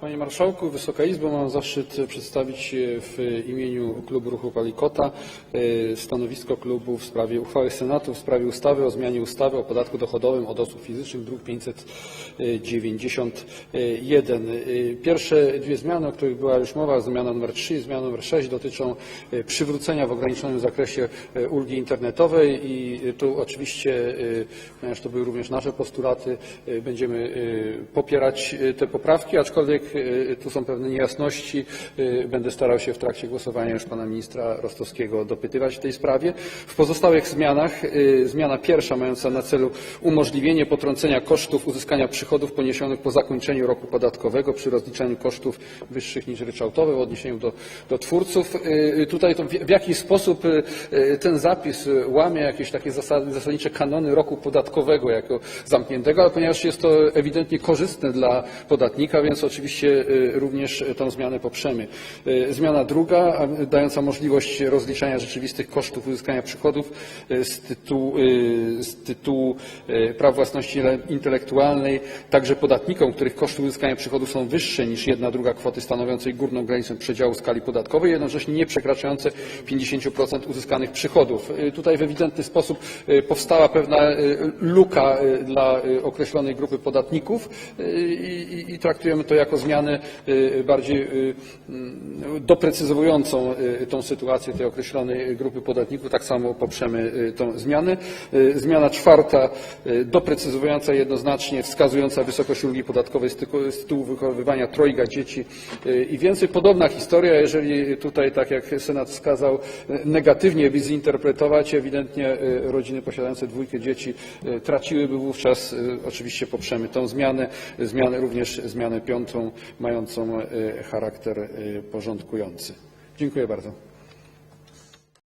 Panie Marszałku, Wysoka Izbo, mam zaszczyt przedstawić w imieniu Klubu Ruchu Palikota e, stanowisko klubu w sprawie uchwały Senatu w sprawie ustawy o zmianie ustawy o podatku dochodowym od osób fizycznych, druk 591. E, Pierwsze dwie zmiany, o których była już mowa, zmiana nr 3 i zmiana nr 6 dotyczą e, przywrócenia w ograniczonym zakresie ulgi internetowej i tu oczywiście, ponieważ to były również nasze postulaty, będziemy popierać te poprawki, aczkolwiek e, tu są pewne niejasności. E, Będę starał się w trakcie głosowania już pana ministra Rostowskiego dopytywać w tej sprawie. W pozostałych zmianach, e, zmiana pierwsza mająca na celu umożliwienie potrącenia kosztów uzyskania przychodów poniesionych po zakończeniu roku podatkowego przy rozliczaniu kosztów wyższych niż ryczałtowe w odniesieniu do, do twórców. Tutaj to w, w jaki sposób ten zapis łamie jakieś takie zasady, zasadnicze kanony roku podatkowego jako zamkniętego, ale ponieważ jest to ewidentnie korzystne dla podatnika, więc oczywiście e, również tę zmianę poprzemy. E, Zmiana druga, dająca możliwość rozliczania rzeczywistych kosztów uzyskania przychodów e, z tytułu, z tytułu praw własności intelektualnej także podatnikom, których koszty uzyskania przychodów są wyższe niż jedna druga kwoty stanowiącej górną granicę przedziału skali podatkowej, jednocześnie nie przekraczające 50% uzyskanych przychodów. Tutaj w ewidentny sposób powstała pewna luka dla określonej grupy podatników i, i- i traktujemy to jako zmianę e, bardziej e, mm, doprecyzowującą e, tą sytuację tej określonej grupy podatników. Tak samo poprzemy tą zmianę. Zmiana czwarta, doprecyzowująca jednoznacznie, wskazująca wysokość ulgi podatkowej z tytułu wychowywania trojga dzieci i więcej. Podobna historia, jeżeli tutaj, tak jak Senat wskazał, negatywnie by zinterpretować, ewidentnie rodziny posiadające dwójkę dzieci traciłyby wówczas, oczywiście poprzemy tą zmianę, zmianę również zmianę piątą, mającą e, charakter e, porządkujący. Dziękuję bardzo.